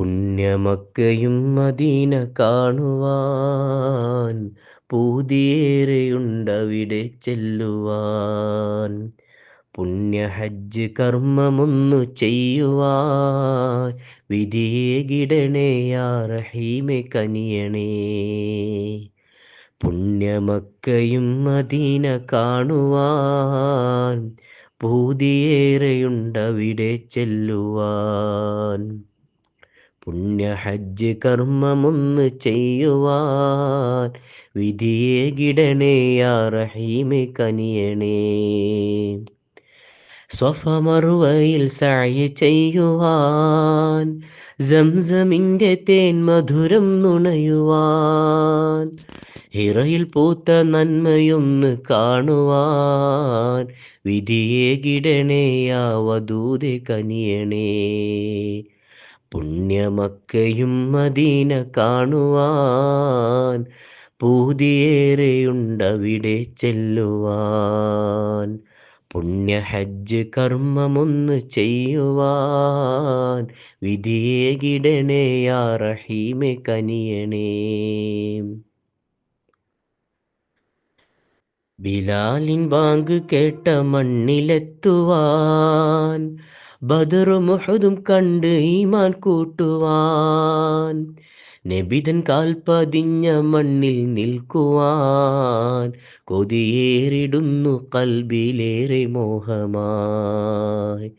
പുണ്യമക്കയും Medina കാണുവാൻ. പൂതിയേറെയുണ്ടവിടെ ചെല്ലുവാൻ. പുണ്യ ഹജ്ജ് കർമ്മമൊന്നു ചെയ്യുവാൻ. വിധിയെ യാ റഹീമെ കനിയണേ. പുണ്യമക്കയും മദീന കാണുവാൻ. പൂതിയേറെയുണ്ടവിടെ ചെല്ലുവാൻ. പുണ്യ ഹജ്ജ് കർമ്മമൊന്ന് ചെയ്യുവാൻ വിധിയെ യാ റഹീമെ കനിയണേ. സ്വഫമറുവയിൽ സായ ചെയ്യുവാൻ സംസമിന്റെ തേൻ മധുരം നുണയുവാൻ ഹിറയിൽ പൂത്ത നന്മയൊന്ന് കാണുവാൻ വിധിയെ ഗിടണേയാവതൂതെ കനിയണേ. പുണ്യമക്കയും മദീന കാണുവാൻ പൂതിയേറെയുണ്ടവിടെ ചെല്ലുവാൻ. പുണ്യ ഹജ്ജ് കർമ്മമൊന്ന് ചെയ്യുവാൻ വിധിയെ റഹീമെ കനിയണേ. ബിലാലിൻ ബാങ്ക് കേട്ട മണ്ണിലെത്തുവാൻ ബദറും മുഹദും കണ്ട് ഈമാൻ കൂട്ടുവാൻ. നബിതൻ കാൽ പതിഞ്ഞ മണ്ണിൽ നിൽക്കുവാൻ. കൊതിയേറിടുന്നു കൽബിലേറെ മോഹമായി.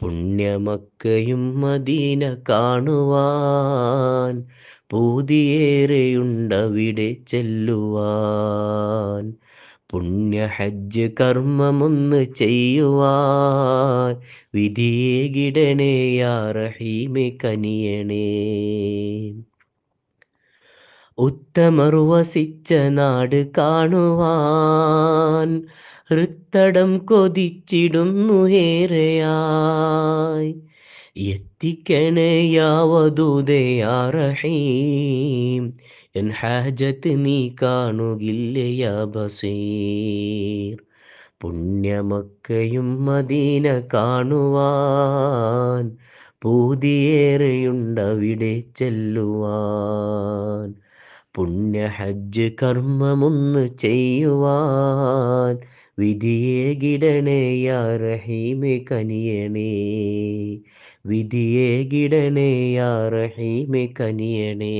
പുണ്യമക്കയും മദീന കാണുവാൻ. പൂതിയേറെയുണ്ടവിടെ ചെല്ലുവാൻ. പുണ്യ ഹജ്ജ് കർമ്മമൊന്ന് ചെയ്യുവാൻ വിധിയേകിടണേ യാ കനിയണേ. ഉത്തമർ വസിച്ച നാട് കാണുവാൻ ഹൃത്തടം കൊതിച്ചിടുന്നു ഏറെയായി എത്തിക്കണയാവതൂതയാ റഹീം. എൻ ഹാജത്ത് നീ കാണുകില്ലയാ ബസീർ. പുണ്യമക്കയും മദീന കാണുവാൻ പൂതിയേറെയുണ്ടവിടെ ചെല്ലുവാൻ. പുണ്യ ഹജ്ജ് കർമ്മമൊന്ന് ചെയ്യുവാൻ വിധിയെ യാ റഹീമെ കനിയണേ. വിധിയെ യാ റഹീമെ കനിയണേ.